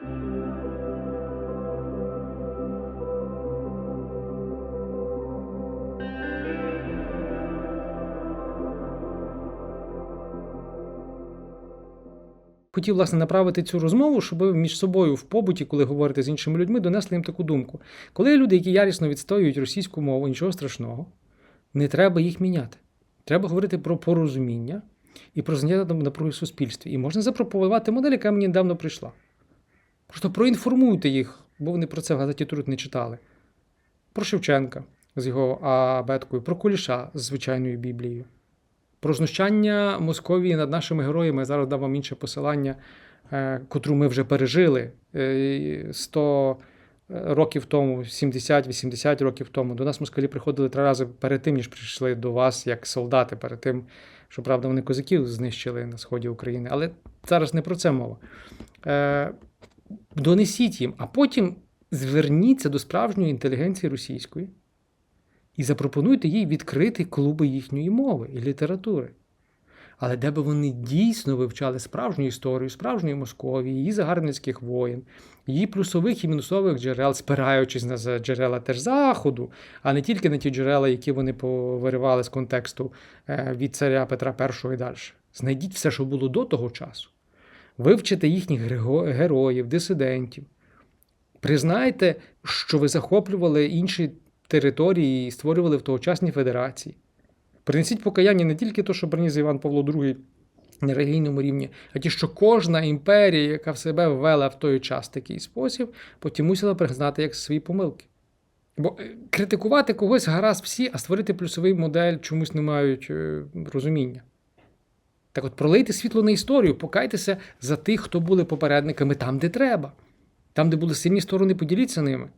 Хотів, власне, направити цю розмову, щоб ви між собою в побуті, коли говорите з іншими людьми, донесли їм таку думку. Коли є люди, які ярісно відстоюють російську мову, нічого страшного, не треба їх міняти. Треба говорити про порозуміння і про зняття напруги в суспільстві. І можна запропонувати модель, яка мені недавно прийшла. Просто проінформуйте їх, бо вони про це в газеті труд не читали. Про Шевченка з його абеткою, про Куліша з звичайною Біблією. Про знущання Московії над нашими героями. Я зараз дам вам інше посилання, е, котру ми вже пережили е, 100 років тому, 70-80 років тому. До нас москалі приходили три рази перед тим, ніж прийшли до вас як солдати, перед тим, що правда вони козаків знищили на сході України. Але зараз не про це мова. Донесіть їм, а потім зверніться до справжньої інтелігенції російської і запропонуйте їй відкрити клуби їхньої мови і літератури. Але де би вони дійсно вивчали справжню історію, справжньої Московії, її загарбницьких воєн, її плюсових і мінусових джерел, спираючись на джерела теж Заходу, а не тільки на ті джерела, які вони повиривали з контексту е, від царя Петра І і далі. Знайдіть все, що було до того часу. Вивчите їхніх героїв, дисидентів. Признайте, що ви захоплювали інші території і створювали в тогочасні федерації. Принесіть покаяння не тільки то, що приніс Іван Павло II на релігійному рівні, а ті, що кожна імперія, яка в себе ввела в той час такий спосіб, потім мусила признати як свої помилки. Бо е, критикувати когось гаразд всі, а створити плюсовий модель чомусь не мають е, розуміння. Так от пролийте світло на історію, покайтеся за тих, хто були попередниками там, де треба. Там, де були сильні сторони, поділіться ними.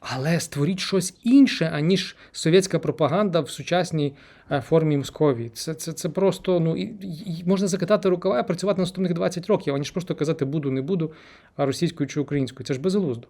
Але створіть щось інше, аніж совєтська пропаганда в сучасній е, формі Московії. Це, це, це просто ну, і, і можна закатати рукава і працювати наступних 20 років, аніж просто казати буду, не буду, російською чи українською. Це ж безглуздо.